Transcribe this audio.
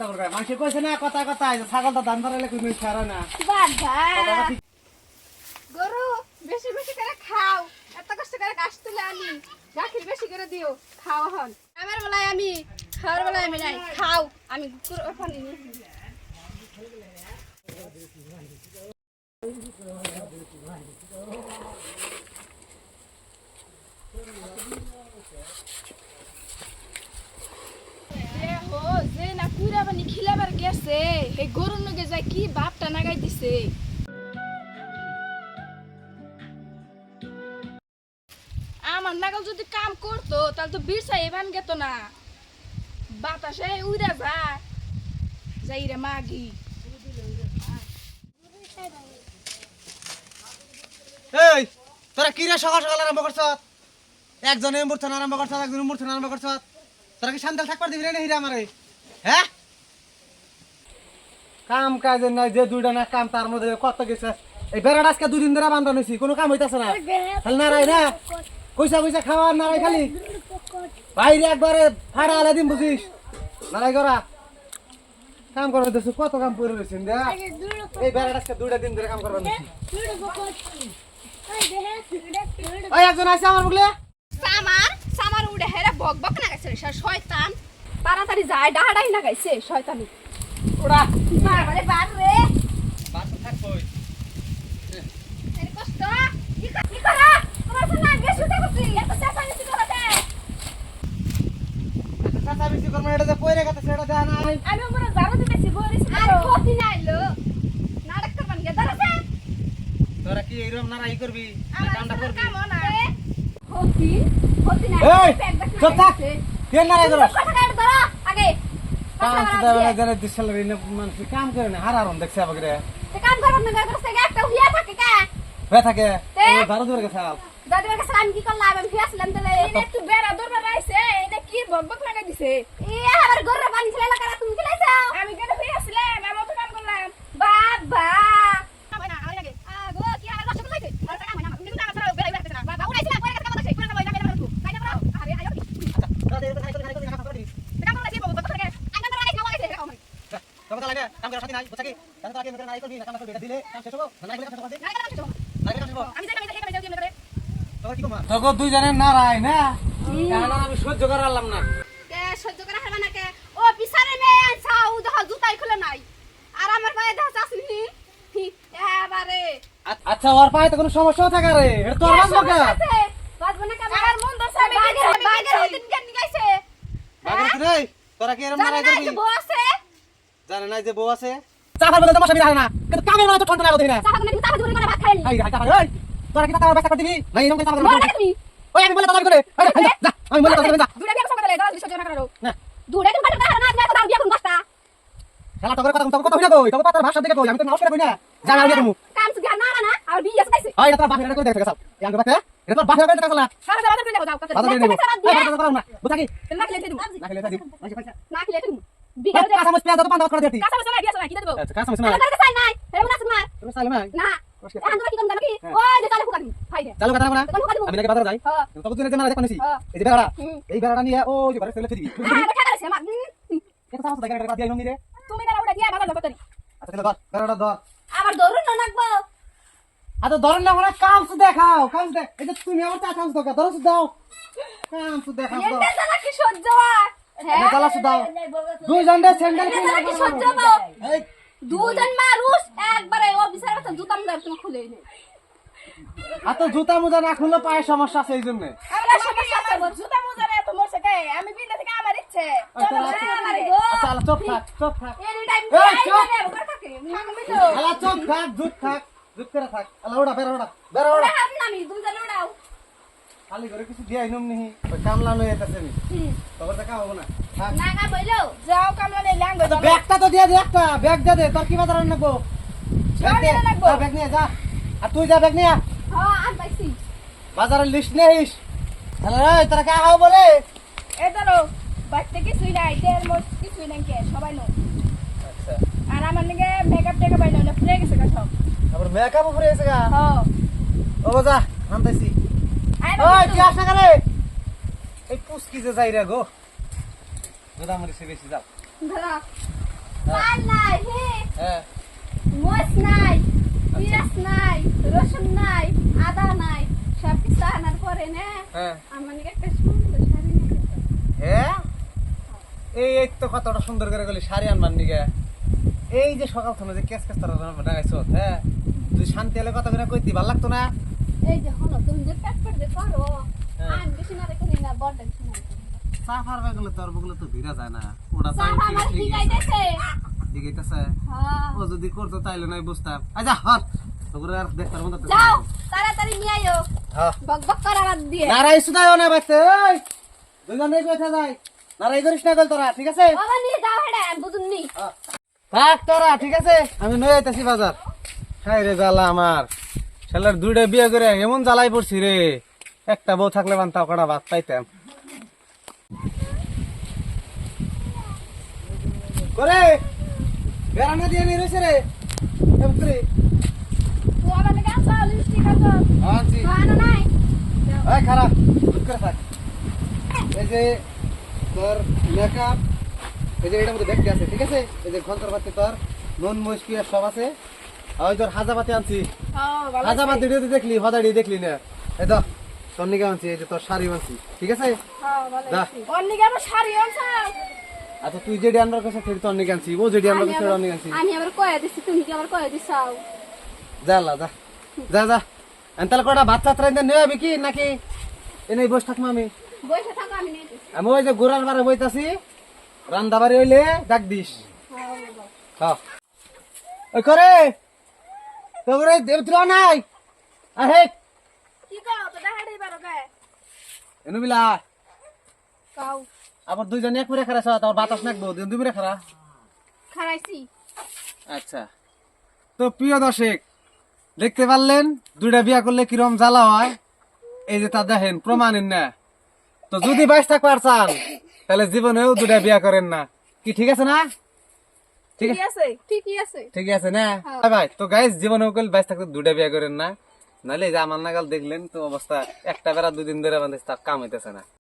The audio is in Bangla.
বলবে কইছে না কথা কথা ছাগলটা দান ধরাইলে তুমি ছাড়া না। গরু বেশি বেশি করে খাও। এত কষ্ট করে গাছ তুলে আনি। গাখির বেশি করে দিও। খাও হন আমার বেলায় আমি খাওয়ার বেলায় আমি নাই। খাও। আমি ওখানে নিয়ে যে হো যে না কুড়া বানি গেছে। এই গরুর নগে যায় কি বাপটা নাগাই দিছে। আমার নাগাল যদি কাম করতো, তাহলে তো বিরসা এবান গেত না। বাতাসে উড়ে যায়। যাই রে মাগি। এই, তোরা কি রে সকাল সকাল আরম্ভ করছ? একজনে মূর্ছন আরম্ভ করছ একজনে মূর্ছন আরম্ভ করছ। তোরা কি শান্তাল থাকবার দিবি না হিরা আমারে? হ্যাঁ? কাম কাজের নাই যে দুইটা না কাম তার মধ্যে কত গেছে? এই বেড়াটা আজকে দুদিন ধরে বান্ধা নিছি কোনো কাম হইতাছে না। খালি নারাই না। কইসা কইসা খাওয়া নারাই খালি? বাইরে একবারে ফাড়া আলা দিন বুঝিস? নারাই করা। কাম করা হইতেছে কত কাম করে রয়েছেন দেয়া এই বেড়াটা আজকে দুইটা দিন ধরে কাম করবার নিছি ওই একজন আছে আমার বলে সামার সামার উড়ে হেরে বক বক না গেছে শয়তান। তাড়াতাড়ি যায় ডাহাডাই না গাইছে শয়তানি। ওরা বাবারে বার রে। বাস থাকবই। এর কষ্ট। কি কি করা? তোমার সাথে আগে শুতে করছি এত চেষ্টা নিছি করতে চাচা বেশি করব এটা যে পয়রে গেছে সেটা দেয়া নাই আমি উপরে জারো দিতেছি বরিস আর ক্ষতি নাইলো নাটক করবান গে দাঁড়াছে তোরা কি এইরকম নারা ই করবি? না আমার কামটা করবি? কাম না। ক্ষতি ক্ষতি নাই এই চুপ থাক। কে নারাই করো কথা কাট ধরো। আগে সুদা বেলা জেনে দিছাল রে মানুষ কাম করে না হারার হন দেখছে আবার রে তে কাম করবান না করতে একটা হুইয়া থাকে কা? হয়ে থাকে। দারু ধরে গেছে আল। দাদিমার কাছে আমি কি করলাম? আমি ফিয়াছিলাম তাহলে। একটু বেড়া দৌড়া রাইছে এটা কি বকবক লাগাই দিছে? এ আমার গররে পানি ছেলে লাগা তুমি কি লাইছো আমি কেন ফিয়াছিলাম আমি তো কাম করলাম। বাবা আগো কি আর কষ্ট লাইছে আর কাম না তুমি কাম ছাড়া বেড়া বেড়া বাবা উড়াইছিলাম পরে কাম করতে পরে যাবে যাবে তুমি কাই না আরে আয়ো তোরা দেরি করে খাই করে খাই করে কাম করে দিবি কাম করতে বকবক লাগে আঙ্গা তো রাইছে লাগাইছে কাম তোমরা তো লাগে কাম করে সাথে নাই বুঝা কি তো আগে করে নাই করবি? না কাম করবি দিলে কাম শেষ হবে। না নাই কাম শেষ হবে না। কাম কাম শেষ হবে। আমি যাই আমি যাই আমি যাই করে তোরা কি কমা তোগো দুই জনের নারাই না কারণ আমি সহ্য করালাম না। কে সহ্য করা হবে না কে? ও পিছারে মেয়ে আনছা ও দেখো জুতাই খুলে নাই। আর আমার পায়ে দেখো চাষনি এবারে। আচ্ছা ওর পায়ে তো কোনো সমস্যা থাকে রে। এটা তোর বাঁচবো কে বাজবে না কেমন? আর মন দশা গাইছে বাগের রে? তোরা কি এরকম করবি? জানে নাই যে বউ আছে চাপার বলে তোমার স্বামী রাখে না কিন্তু কামের মানে তো ঠন্ডা লাগো দেখি না চাপা তুমি চাপা করে ভাত খাইলি এই হাই চাপার এই তোরা কি টাকা ব্যবস্থা করে দিবি না এরকম না তুমি ওই আমি বলে কথা করে যা, আমি বলে কথা করে যা দুড়া বিয়া করতে লাগে সহ্য না করো না দুড়া তুমি কাটে না না কথা বিয়া শালা তোর কথা তোর কথা হইনা কই তোর কথা ভাষা দেখে কই আমি তো নাও করে কই না আমি তুমি কাম সুগা না না আর বিয়া ওই এটা তোর করে দেখে গেছাল এই আঙ্গ বাতে এটা তোর করে দেখে সারা সারা করে যাও কথা না বুঝা কি না খেলে না খেলে না খেলে বিয়া কাঁচা মরিচ পেঁয়াজ তো পান্তা করে দিতি কাঁচা মশলা বিয়া সবাই কি দেবো আচ্ছা কাঁচা মরিচ না না না নাই এরকম না তোমার তুমি চাইলে না না এখন তুমি কি করতে নাকি ওই যে চালে ফুকা দিন খাই দে চালু কথা না তখন ফুকা দিব আমি নাকি বাজারে যাই হ্যাঁ তবে তুই জানা দেখো নিছি হ্যাঁ। এই যে বেড়া এই বেড়াটা নিয়ে ও যে ঘরে ফেলে দিবি আর এটা কাছে আমার এটা সাহস দেখা এটা দিয়ে নমি তুমি না ওটা দিয়া বাবা কতরি আচ্ছা তাহলে ধর বেড়াটা ধর আবার দরুন না নাকবো আচ্ছা ধরেন না ওরা কাম সু দেখাও কাম দেখ এই যে তুমি আমার চা কাম দরকার ধরো দাও কাম সু দেখাও এটা কি সহ্য হয় হ্যাঁ এটা জ্বালা দাও। দুইজন রে স্যান্ডেল কি সহ্য হবে এই। দুজন মানুষ একবারে ও বিচার কথা জুতা মুজা তুমি খুলে নে আর তো জুতা মুজা না খুললে পায়ে সমস্যা আছে এই জন্য আমরা সমস্যা আছে জুতা মুজা রে তো মোর সাথে আমি বিন্দা থেকে আমার ইচ্ছে। চলো আমারে গো। আচ্ছা চুপ থাক চুপ থাক। এনি টাইম এই, চুপ। থাকে। চুপ থাক জুত থাক জুত করে থাক। আলা ওড়া বের ওড়া বের ওড়া হাত নামি দুজন উড়াও খালি করে কিছু দিয়াই নম নিহি। কামলা লই এতাছে নি। তবে দেখা হবে না। না গা বইলো। যাও কামলা নে ল্যাঙ্গ তো ব্যাগটা তো দিয়ে দে একটা। ব্যাগ দিয়ে দে তোর কি বাজার নেব ব্যাগ দে। নিয়ে যা। আর তুই যা ব্যাগ নিয়ে। হ্যাঁ আন পাইছি বাজারের লিস্ট নেইস তাহলে রে তোরা কে খাও বলে? এ ধরো বাচ্চা কিছুই নাই তেল মোট কিছুই নাই কে সবাই নো। আচ্ছা। আর আমার নাকি মেকআপ টেকআপ আইলো না ফুলে গেছে গা সব। তারপর মেকআপ উপরে এসে গা? হ্যাঁ ও বাজা আনতেছি। আয় ওই তুই আস না এই পুস্কি যে যাই রে গো। গোদামরি সে বেশি যাও। ধরা চাল নাই হে। হ্যাঁ। মরিচ নাই পিঁয়াজ নাই রসুন নাই আদা নাই সব কিছু আনার পরে না হ্যাঁ। আমার একটা সুন্দর শাড়ি নিয়ে হ্যাঁ? এই এই তো কতটা সুন্দর করে গেলি শাড়ি আনবার নিগে। এই যে সকাল থেকে যে কেস কেস তারা ডাঙাইছো হ্যাঁ? তুই শান্তি হলে কথা করে কইতি ভালো লাগতো না? এই যে হলো তুমি যে পেট করো হ্যাঁ। আমি বেশি না রেখে না বড় টেনশন চা ফারবে গেলে তোর বগলে তো ভিড়া যায় না। ওটা সব আমার ঠিক আইতেছে ঠিক আছে হ্যাঁ। ও যদি করতো তাইলে নাই বুঝতাম। আচ্ছা হর তোর আর দেখতার মতো যাও তাড়াতাড়ি নিয়ে আইও। হ্যাঁ। বক বক করা বাদ দিয়ে। নারাই সুদাও না বাইতে ওই। দুজন এই কথা যায়। নারাই করিস না গল তোরা ঠিক আছে? বাবা নিয়ে যাও হেডা বুঝুন নি থাক তোরা ঠিক আছে? আমি নই আইতাছি বাজার। হাই রে জ্বালা আমার। ছেলের দুইটা বিয়ে করে এমন জ্বালাই পড়ছি রে। একটা বউ থাকলে বান্তাও কটা ভাত পাইতাম। করে বেড়ানো দিয়ে নিয়ে রয়েছে রে। খারাপ করে। থাক। এই যে তোর মেকআপ এই যে এটার মধ্যে দেখতে আছে ঠিক আছে? এই যে ঘণ্টার বাতি তোর নুন মুসকি আর সব আছে? ওই তোর হাজাবাতি আনছি। হ্যাঁ দেখলি হদাড়ি দেখলি না। এই তো তোর নিকে আনছি এই যে তোর শাড়ি আনছি। ঠিক আছে? হ্যাঁ ভালো দা। ওর নিকে আমার শাড়ি আনছো। আচ্ছা তুই যেটি আনবার কাছে সেটি তোর নিকে আনছি। ও যেটি আনবার কাছে সেটা নিকে আনছি। আমি আবার কয়ে দিছি তুমি কি আবার কয়ে দিছাও যা লা, যা। যা যা। কটা ভাত চাত কি নাকি? এনে বসে থাকব আমি। বসে থাকো আমি নিয়ে আমি ওই যে গোড়ার বারে বইতাছি রান্দা বাড়ি হইলে ডাক দিস। হ্যাঁ করে। তোরে দেবত্র নাই। আহে। কি করো তো দেখা দিই পারো কে এনু বিলা কাউ আবার দুইজন এক মিরে খারা তোর বাতাস নাকবো দুই দুই মিরে খারা খারাইছি আচ্ছা। তো প্রিয় দর্শক দেখতে পারলেন দুইটা বিয়া করলে কিরম জ্বালা হয়। এই যে তা দেখেন প্রমাণেন না। তো যদি বাইশ থাকবার চান তাহলে জীবনেও দুইটা বিয়া করেন না। কি ঠিক আছে না? ঠিক ঠিকই আছে ঠিকই আছে। না? হ্যাঁ। ভাই ভাই তো গাইস জীবনেও কল বাইশ থাকতে দুটা বিয়া করেন না। নাহলে যে আমার নাগাল দেখলেন তো অবস্থা একটা বেড়া দুদিন ধরে আমাদের কাম হইতেছে না।